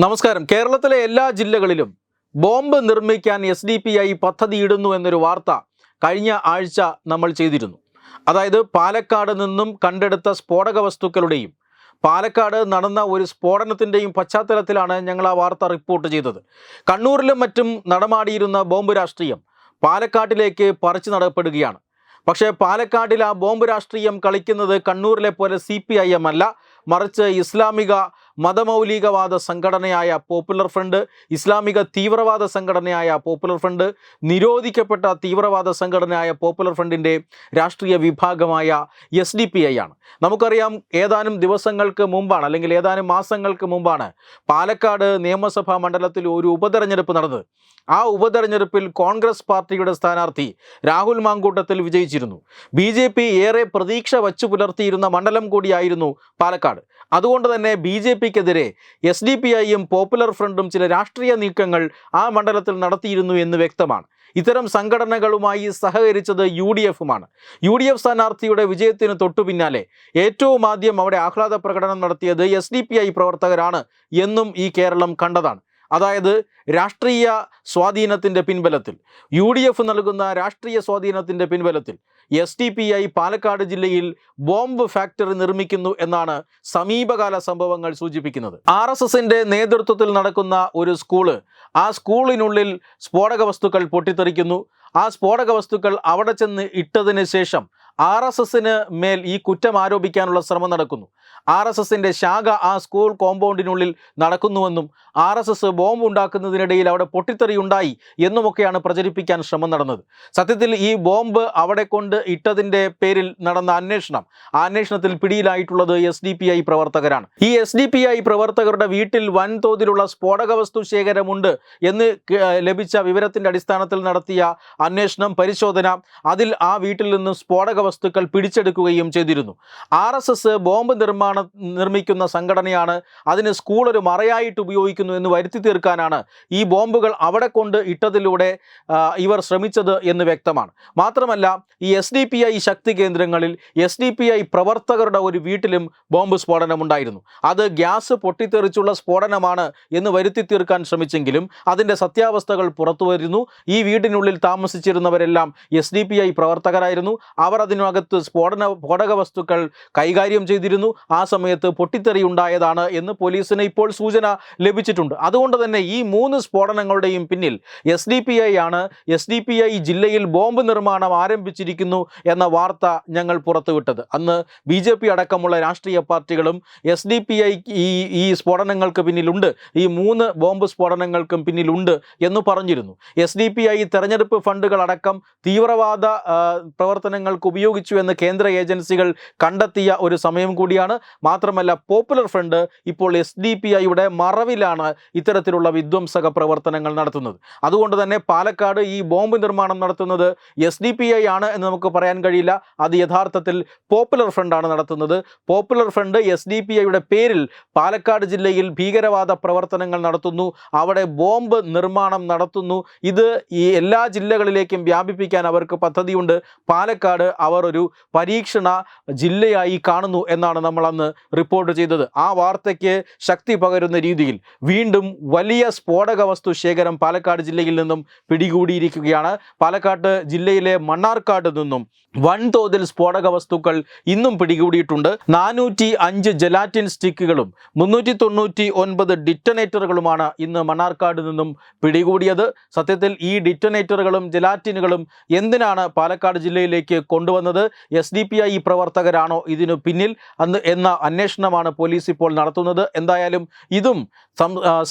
നമസ്കാരം. കേരളത്തിലെ എല്ലാ ജില്ലകളിലും ബോംബ് നിർമ്മിക്കാൻ എസ് ഡി പി ഐ പദ്ധതിയിടുന്നു എന്നൊരു വാർത്ത കഴിഞ്ഞ ആഴ്ച നമ്മൾ ചെയ്തിരുന്നു. അതായത് പാലക്കാട് നിന്നും കണ്ടെടുത്ത സ്ഫോടക വസ്തുക്കളുടെയും പാലക്കാട് നടന്ന ഒരു സ്ഫോടനത്തിന്റെയും പശ്ചാത്തലത്തിലാണ് ഞങ്ങൾ ആ വാർത്ത റിപ്പോർട്ട് ചെയ്തത്. കണ്ണൂരിലും മറ്റും നടമാടിയിരുന്ന ബോംബ് രാഷ്ട്രീയം പാലക്കാട്ടിലേക്ക് പറിച്ചു നടപ്പെടുകയാണ്. പക്ഷേ പാലക്കാട്ടിൽ ആ ബോംബ് രാഷ്ട്രീയം കളിക്കുന്നത് കണ്ണൂരിലെ പോലെ സി പി ഐ എം അല്ല. മറിച്ച് ഇസ്ലാമിക മതമൗലികവാദ സംഘടനയായ പോപ്പുലർ ഫ്രണ്ട് ഇസ്ലാമിക തീവ്രവാദ സംഘടനയായ പോപ്പുലർ ഫ്രണ്ട് നിരോധിക്കപ്പെട്ട തീവ്രവാദ സംഘടനയായ പോപ്പുലർ ഫ്രണ്ടിന്റെ രാഷ്ട്രീയ വിഭാഗമായ എസ് ഡി പി ഐ ആണ്. നമുക്കറിയാം ഏതാനും ദിവസങ്ങൾക്ക് മുമ്പാണ് അല്ലെങ്കിൽ ഏതാനും മാസങ്ങൾക്ക് മുമ്പാണ് പാലക്കാട് നിയമസഭാ മണ്ഡലത്തിൽ ഒരു ഉപതെരഞ്ഞെടുപ്പ് നടന്നത്. ആ ഉപതെരഞ്ഞെടുപ്പിൽ കോൺഗ്രസ് പാർട്ടിയുടെ സ്ഥാനാർത്ഥി രാഹുൽ മാങ്കൂട്ടത്തിൽ വിജയിച്ചിരുന്നു. ബി ജെ പി ഏറെ പ്രതീക്ഷ വച്ചു പുലർത്തിയിരുന്ന മണ്ഡലം കൂടിയായിരുന്നു പാലക്കാട്. അതുകൊണ്ട് തന്നെ ബി ജെ പിക്കെതിരെ എസ് ഡി പി ഐയും പോപ്പുലർ ഫ്രണ്ടും ചില രാഷ്ട്രീയ നീക്കങ്ങൾ ആ മണ്ഡലത്തിൽ നടത്തിയിരുന്നു എന്ന് വ്യക്തമാണ്. ഇത്തരം സംഘടനകളുമായി സഹകരിച്ചത് യു ഡി എഫുമാണ്. യു ഡി എഫ് സ്ഥാനാർത്ഥിയുടെ വിജയത്തിന് തൊട്ടു പിന്നാലെ ഏറ്റവും ആദ്യം അവിടെ ആഹ്ലാദ പ്രകടനം നടത്തിയത് എസ് ഡി പി ഐ പ്രവർത്തകരാണ് എന്നും ഈ കേരളം കണ്ടതാണ്. അതായത് രാഷ്ട്രീയ സ്വാധീനത്തിന്റെ പിൻബലത്തിൽ യു ഡി എഫ് നൽകുന്ന രാഷ്ട്രീയ സ്വാധീനത്തിന്റെ പിൻബലത്തിൽ S T P I Palakkad ജില്ലയിൽ ബോംബ് ഫാക്ടറി നിർമ്മിക്കുന്നു എന്നാണ് സമീപകാല സംഭവങ്ങൾ സൂചിപ്പിക്കുന്നത്. ആർ എസ് എസിന്റെ നേതൃത്വത്തിൽ നടക്കുന്ന ഒരു സ്കൂൾ ആ സ്കൂളിനുള്ളിൽ സ്ഫോടക വസ്തുക്കൾ പൊട്ടിത്തെറിക്കുന്നു. ആ സ്ഫോടക വസ്തുക്കൾ അവിടെ ചെന്ന് ഇട്ടതിന് ശേഷം ആർ എസ് എസിന് മേൽ ഈ കുറ്റം ആരോപിക്കാനുള്ള ശ്രമം നടക്കുന്നു. ആർ എസ് എസിന്റെ ശാഖ ആ സ്കൂൾ കോമ്പൗണ്ടിനുള്ളിൽ നടക്കുന്നുവെന്നും ആർ എസ് എസ് ബോംബ് ഉണ്ടാക്കുന്നതിനിടയിൽ അവിടെ പൊട്ടിത്തെറി ഉണ്ടായി എന്നുമൊക്കെയാണ് പ്രചരിപ്പിക്കാൻ ശ്രമം നടന്നത്. സത്യത്തിൽ ഈ ബോംബ് അവിടെ കൊണ്ട് ഇട്ടതിന്റെ പേരിൽ നടന്ന അന്വേഷണം ആ അന്വേഷണത്തിൽ പിടിയിലായിട്ടുള്ളത് എസ് ഡി പി ഐ പ്രവർത്തകരാണ്. ഈ എസ് ഡി പി ഐ പ്രവർത്തകരുടെ വീട്ടിൽ വൻതോതിലുള്ള സ്ഫോടക വസ്തു ശേഖരമുണ്ട് എന്ന് ലഭിച്ച വിവരത്തിന്റെ അടിസ്ഥാനത്തിൽ നടത്തിയ അന്വേഷണം പരിശോധന അതിൽ ആ വീട്ടിൽ നിന്ന് സ്ഫോടക വസ്തുക്കൾ പിടിച്ചെടുക്കുകയും ചെയ്തിരുന്നു. ആർ എസ് എസ് ബോംബ് നിർമ്മാണം നിർമ്മിക്കുന്ന സംഘടനയാണ് അതിന് സ്കൂൾ ഒരു മറയായിട്ട് ഉപയോഗിക്കുന്നു എന്ന് വരുത്തി തീർക്കാനാണ് ഈ ബോംബുകൾ അവിടെ കൊണ്ട് ഇട്ടതിലൂടെ ഇവർ ശ്രമിച്ചത് എന്ന് വ്യക്തമാണ്. മാത്രമല്ല ഈ എസ് ഡി പി ഐ ശക്തി കേന്ദ്രങ്ങളിൽ എസ് ഡി പി ഐ പ്രവർത്തകരുടെ ഒരു വീട്ടിലും ബോംബ് സ്ഫോടനം ഉണ്ടായിരുന്നു അത് ഗ്യാസ് പൊട്ടിത്തെറിച്ചുള്ള സ്ഫോടനമാണ് എന്ന് വരുത്തി തീർക്കാൻ ശ്രമിച്ചെങ്കിലും അതിന്റെ സത്യാവസ്ഥകൾ പുറത്തു വരുന്നു. ഈ വീടിനുള്ളിൽ താമസിച്ചിരുന്നവരെല്ലാം എസ് ഡി പി ഐ പ്രവർത്തകരായിരുന്നു. അവർ അതിനകത്ത് സ്ഫോടന സ്ഫോടക വസ്തുക്കൾ കൈകാര്യം ചെയ്തിരുന്നു ആ സമയത്ത് പൊട്ടിത്തെറി ഉണ്ടായതാണ് എന്ന് പോലീസിന് ഇപ്പോൾ സൂചന ലഭിച്ചിട്ടുണ്ട് അതുകൊണ്ട് തന്നെ ഈ മൂന്ന് സ്ഫോടനങ്ങളുടെയും പിന്നിൽ എസ് ഡി പി ഐ ആണ് എസ് ഡി പി ഐ ജില്ലയിൽ ബോംബ് നിർമ്മാണം ആരംഭിച്ചിരിക്കുന്നു എന്ന വാർത്ത ഞങ്ങൾ പുറത്തുവിട്ടത് അന്ന് ബി ജെ പി അടക്കമുള്ള രാഷ്ട്രീയ പാർട്ടികളും എസ് ഡി പി ഐ ഈ ഈ സ്ഫോടനങ്ങൾക്ക് പിന്നിലുണ്ട് ഈ മൂന്ന് ബോംബ് സ്ഫോടനങ്ങൾക്കും പിന്നിലുണ്ട് എന്ന് പറഞ്ഞിരുന്നു എസ് ഡി പി ഐ തെരഞ്ഞെടുപ്പ് ഫണ്ടുകളടക്കം തീവ്രവാദ ആ, പ്രവർത്തനങ്ങൾക്ക് ഉപയോഗിച്ചു എന്ന് കേന്ദ്ര ഏജൻസികൾ കണ്ടെത്തിയ ഒരു സമയം കൂടിയാണ്. മാത്രമല്ല പോപ്പുലർ ഫ്രണ്ട് ഇപ്പോൾ എസ് ഡി പി ഐയുടെ മറവിലാണ് ഇത്തരത്തിലുള്ള വിധ്വംസക പ്രവർത്തനങ്ങൾ നടത്തുന്നത്. അതുകൊണ്ട് തന്നെ പാലക്കാട് ഈ ബോംബ് നിർമ്മാണം നടത്തുന്നത് എസ് ഡി പി ഐ ആണ് എന്ന് നമുക്ക് പറയാൻ കഴിയില്ല. അത് യഥാർത്ഥത്തിൽ പോപ്പുലർ ഫ്രണ്ടാണ് നടത്തുന്നത്. Popular front S D P ഐയുടെ പേരിൽ പാലക്കാട് ജില്ലയിൽ ഭീകരവാദ പ്രവർത്തനങ്ങൾ നടത്തുന്നു. അവിടെ ബോംബ് നിർമ്മാണം നടത്തുന്നു. ഇത് ഈ എല്ലാ ജില്ലകളിലേക്കും വ്യാപിപ്പിക്കാൻ അവർക്ക് പദ്ധതിയുണ്ട്. പാലക്കാട് അവർ ഒരു പരീക്ഷണ ജില്ലയായി കാണുന്നു എന്നാണ് നമ്മൾ അന്ന് റിപ്പോർട്ട് ചെയ്തത്. ആ വാർത്തയ്ക്ക് ശക്തി പകരുന്ന രീതിയിൽ വീണ്ടും വലിയ സ്ഫോടക വസ്തു ശേഖരം പാലക്കാട് ജില്ലയിൽ നിന്നും പിടികൂടിയിരിക്കുകയാണ്. പാലക്കാട് ജില്ലയിലെ മണ്ണാർക്കാട് നിന്നും വൻതോതിൽ സ്ഫോടക വസ്തുക്കൾ ഇന്നും പിടികൂടിയിട്ടുണ്ട്. നാനൂറ്റി അഞ്ച് ജലാറ്റിൻ സ്റ്റിക്കുകളും മുന്നൂറ്റി തൊണ്ണൂറ്റി ഒൻപത് ഡിറ്റനേറ്ററുകളുമാണ് ഇന്ന് മണ്ണാർക്കാട് നിന്നും പിടികൂടിയത്. സത്യത്തിൽ ഈ ഡിറ്റനേറ്ററുകളും ജലാറ്റിനുകളും എന്തിനാണ് പാലക്കാട് ജില്ലയിലേക്ക് കൊണ്ടുവന്നത്? എസ് ഡി പി ഐ പ്രവർത്തകരാണോ ഇതിനു പിന്നിൽ? അന്ന് എന്ന അന്വേഷണമാണ് പോലീസ് ഇപ്പോൾ നടത്തുന്നത്. എന്തായാലും ഇതും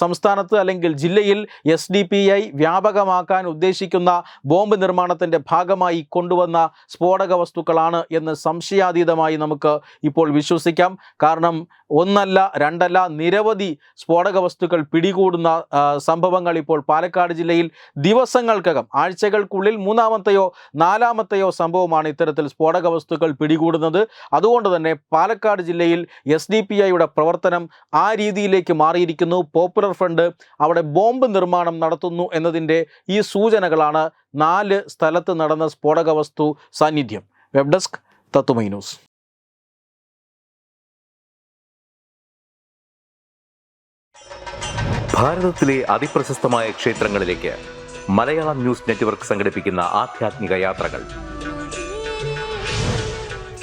സംസ്ഥാനത്ത് അല്ലെങ്കിൽ ജില്ലയിൽ എസ് ഡി പി ഐ വ്യാപകമാക്കാൻ ഉദ്ദേശിക്കുന്ന ബോംബ് നിർമ്മാണത്തിന്റെ ഭാഗമായി കൊണ്ടുവന്ന സ്ഫോടക വസ്തുക്കളാണ് എന്ന് സംശയാതീതമായി നമുക്ക് ഇപ്പോൾ വിശ്വസിക്കാം. കാരണം ഒന്നല്ല രണ്ടല്ല നിരവധി സ്ഫോടക വസ്തുക്കൾ പിടികൂടുന്ന സംഭവങ്ങൾ ഇപ്പോൾ പാലക്കാട് ജില്ലയിൽ ദിവസങ്ങൾക്കകം ആഴ്ചകൾക്കുള്ളിൽ മൂന്നാമത്തെയോ നാലാമത്തെയോ സംഭവമാണ് ഇത്തരത്തിൽ സ്ഫോടക വസ്തുക്കൾ പിടികൂടുന്നത്. അതുകൊണ്ട് തന്നെ പാലക്കാട് ജില്ലയിൽ എസ് ഡി പി ഐയുടെ പ്രവർത്തനം ആ രീതിയിലേക്ക് മാറിയിരിക്കുന്നു. പോപ്പുലർ ഫ്രണ്ട് അവിടെ ബോംബ് നിർമ്മാണം നടത്തുന്നു എന്നതിന്റെ ഈ സൂചനകളാണ് നാല് സ്ഥലത്ത് നടന്ന സ്ഫോടക വസ്തു സാന്നിധ്യം. Web desk Tattvamayi news. ഭാരതത്തിലെ ക്ഷേത്രങ്ങളിലേക്ക് മലയാളം ന്യൂസ് നെറ്റ്വർക്ക് യാത്രകൾ.